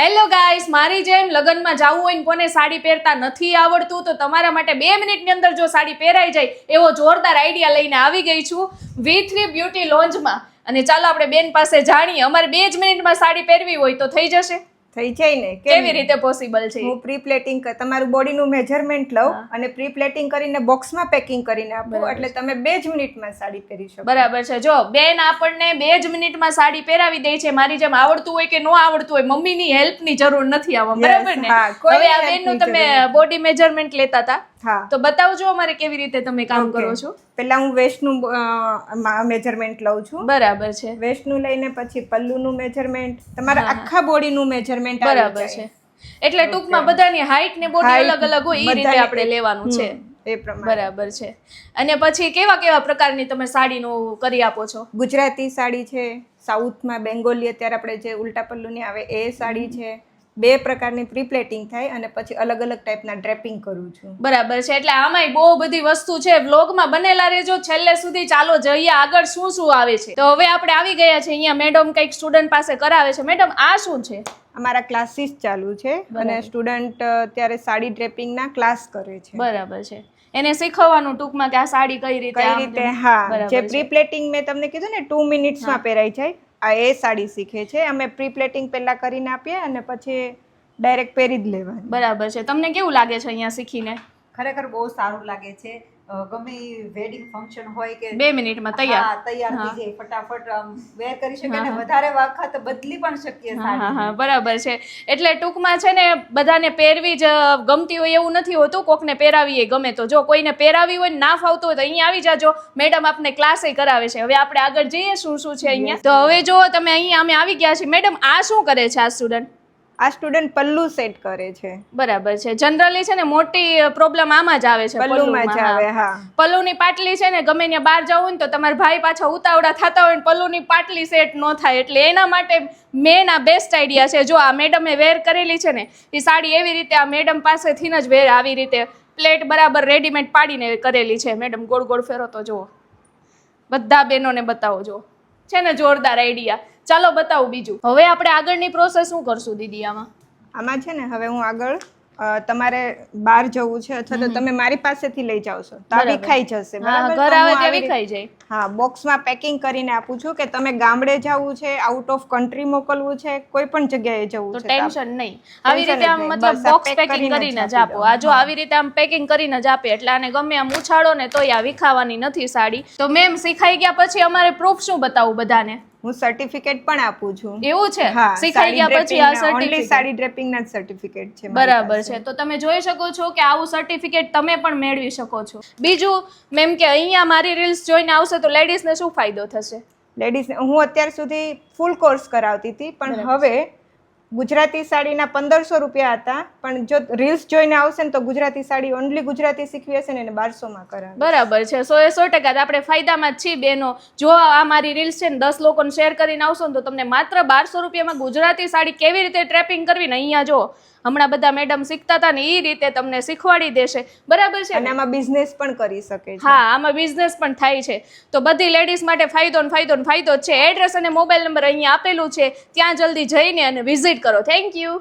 Hello guys મારી જેમ લગ્નમાં જવું હોય ને કોને સાડી પહેરતા નથી આવડતું, તો તમારા માટે બે મિનિટની અંદર જો સાડી પહેરાઈ જાય, એવો જોરદાર આઈડિયા લઈને આવી ગઈ છું વી થ્રી બ્યુટી લોન્જમાં અને ચાલો આપણે બેન પાસે જાણીએ, અમારે બે જ મિનિટમાં સાડી પહેરવી હોય તો થઈ જશે. થઈ જાય ને કેવી રીતે પોસિબલ છે? હું પ્રી પ્લેટિંગ તમારું બોડીનું મેજરમેન્ટ લઉં અને પ્રી પ્લેટિંગ કરીને બોક્સમાં પેકિંગ કરીને આપું એટલે તમે બે જ મિનિટમાં સાડી પહેરી શકો. બરાબર છે. જો બેન આપણને બે જ મિનિટમાં સાડી પહેરાવી દે છે મારી જેમ આવડતું હોય કે ન આવડતું હોય મમ્મીની હેલ્પની જરૂર નથી આવવા બરાબર ને? હવે આ બેનનું તમે બોડી મેજરમેન્ટ લેતા હતા હા. તો બતાવજો અમારે કેવી રીતે તમે કામ કરો છો. પહેલા હું વેસ્ટનું મેજરમેન્ટ લઉં છું. બરાબર છે. વેસ્ટનું લઈને પછી પલ્લુનું મેજરમેન્ટ. તમારા આખા બોડીનું મેજરમેન્ટ બરાબર છે. એટલે ટૂંકમાં બધાની હાઈટ ને બોડી અલગ અલગ હોય એ રીતે આપણે લેવાનું છે. એ પ્રમાણે. બરાબર છે. અને પછી કેવા કેવા પ્રકારની તમે સાડીનું કરી આપો છો? ગુજરાતી સાડી છે સાઉથમાં બેંગોલી અત્યારે આપણે જે ઉલ્ટા પલ્લુની આવે એ સાડી છે. બે પ્રકારની પ્રી પ્લેટિંગ થાય અને પછી અલગ અલગ ટાઈપના ડ્રેપિંગ કરું છું. બરાબર છે એટલે આમાંય બહુ બધી વસ્તુ છે. વ્લોગમાં બનેલા રહેજો. છેલ્લે સુધી ચાલો જઈએ આગળ શું શું આવે છે. તો હવે આપણે આવી ગયા છે અહીંયા. મેડમ કંઈક સ્ટુડન્ટ પાસે કરાવે છે. મેડમ આ શું છે? અમારા ક્લાસીસ ચાલુ છે અને સ્ટુડન્ટ ત્યારે સાડી ડ્રેપિંગના ક્લાસ કરે છે. બરાબર છે. એને શીખવવાનું ટૂંકમાં કે આ સાડી કઈ રીતે કઈ રીતે? હા જે છે. પ્રી પ્લેટિંગ મેં તમને કીધું ને ટુ મિનિટ્સમાં પહેરાઈ જાય. આ એ સાડી શીખે છે. અમે પ્રી પ્લેટિંગ પહેલાં કરીને આપીએ અને પછી ડાયરેક્ટ પહેરી જ લેવાની. બરાબર છે. તમને કેવું લાગે છે અહીંયા શીખીને? ખરેખર બહુ સારું લાગે છે. ગમે વેડિંગ ફંક્શન હોય કે બે મિનિટમાં તૈયાર હા, તૈયાર. થઈ જાય ફટાફટ વેર કરી શકે અને વધારે વખત બદલી પણ શકીએ હા હા બરાબર છે. એટલે ટૂંકમાં છે ને બધાને પહેરવી જ ગમતી હોય એવું નથી હોતું. કોકને પહેરાવીએ ગમે તો. જો કોઈને પહેરાવી હોય ના ફાવતું હોય તો અહીંયા આવી જાજો. મેડમ આપને ક્લાસે કરાવે છે. હવે આપણે આગળ જઈએ શું શું છે અહીંયા. તો હવે જો તમે અહીંયા અમે આવી ગયા છીએ. મેડમ આ શું કરે છે આ સ્ટુડન્ટ આ સ્ટુડન્ટ પલ્લુ સેટ કરે છે. બરાબર છે. જનરલી છે ને મોટી પ્રોબ્લેમ આમાં જ આવે છે પલ્લુમાં જ આવે હા. પલ્લુની પાટલી છે ને ગમે ત્યાં બહાર જવું ને તો તમારા ભાઈ પાછા ઉતાવળા થતા હોય ને પલ્લુની પાટલી સેટ ન થાય. એટલે એના માટે મેન આ બેસ્ટ આઈડિયા છે. જો આ મેડમે વેર કરેલી છે ને એ સાડી એવી રીતે આ મેડમ પાસેથી જ વેર આવી રીતે પ્લેટ બરાબર રેડીમેડ પાડીને કરેલી છે. મેડમ ગોળ ગોળ ફેરો તો જુઓ. બધા બહેનોને બતાવો જો છે ને જોરદાર આઈડિયા. ચાલો બતાવું બીજું. હવે આપણે આગળની પ્રોસેસ શું કરશું, દીદી આમાં? આમાં છે ને, હવે હું આગળ તમારે બહાર જવું છે અથવા તો તમે મારી પાસેથી લઈ જાવ છો. તો આ વિખાઈ જશે ઘર આવે ત્યાં વિખાઈ જાય. હા બોક્સમાં પેકિંગ કરીને આપું છું કે તમે ગામડે જવું છે આઉટ ઓફ કન્ટ્રી મોકલવું છે કોઈ પણ જગ્યાએ જવું છે તો ટેન્શન નહીં. આવી રીતે આમ મતલબ બોક્સ પેકિંગ કરીને જ આપો. આ જો આવી રીતે આમ પેકિંગ કરીને જ આપે એટલે આને ગમે આમ ઉછાળો ને તોય આ વિખાવાની નથી સાડી. તો મેમ શીખાઈ ગયા પછી અમારે પ્રૂફ શું બતાવું બધાને? હું સર્ટિફિકેટ પણ આપું છું. એવું છે? હા શીખાઈ ગયા પછી આ સર્ટિફિકેટ સાડી ડ્રેપિંગ ના સર્ટિફિકેટ છે બરાબર છે. તો તમે જોઈ શકો છો કે આવું સર્ટિફિકેટ તમે પણ મેળવી શકો છો. બીજું મેમ કે અહીંયા મારી રીલ્સ જોઈને આવશે તો લેડીઝને શું ફાયદો થશે? લેડીઝ હું અત્યાર સુધી ફૂલ કોર્સ કરાવતી હતી પણ હવે ગુજરાતી સાડીના પંદરસો રૂપિયા હતા, પણ જો રીલ્સ જોઈને આવશે ને તો ગુજરાતી સાડી ઓનલી ગુજરાતી શીખવી હશે ને એને બારસોમાં કરે બરાબર છે, સો એ સો ટકા આપણે ફાયદામાં જ છીએ બેનો. જો આ મારી રીલ્સ છે ને દસ લોકોને શેર કરીને આવશો ને તો તમને માત્ર બારસો રૂપિયામાં ગુજરાતી સાડી કેવી રીતે ટ્રેપિંગ કરવી ને અહીંયા જો. હમણાં બધા મેડમ શીખતા હતા ને એ રીતે તમને શીખવાડી દેશે. બરાબર છે? અને? આમાં બિઝનેસ પણ કરી શકે છે. હા આમાં બિઝનેસ પણ થાય છે. તો બધી લેડીઝ માટે ફાયદો ને ફાયદો ને ફાયદો જ છે. એડ્રેસ અને મોબાઈલ નંબર અહીંયા આપેલું છે. ત્યાં જલ્દી જઈને અને વિઝિટ કરો. Thank you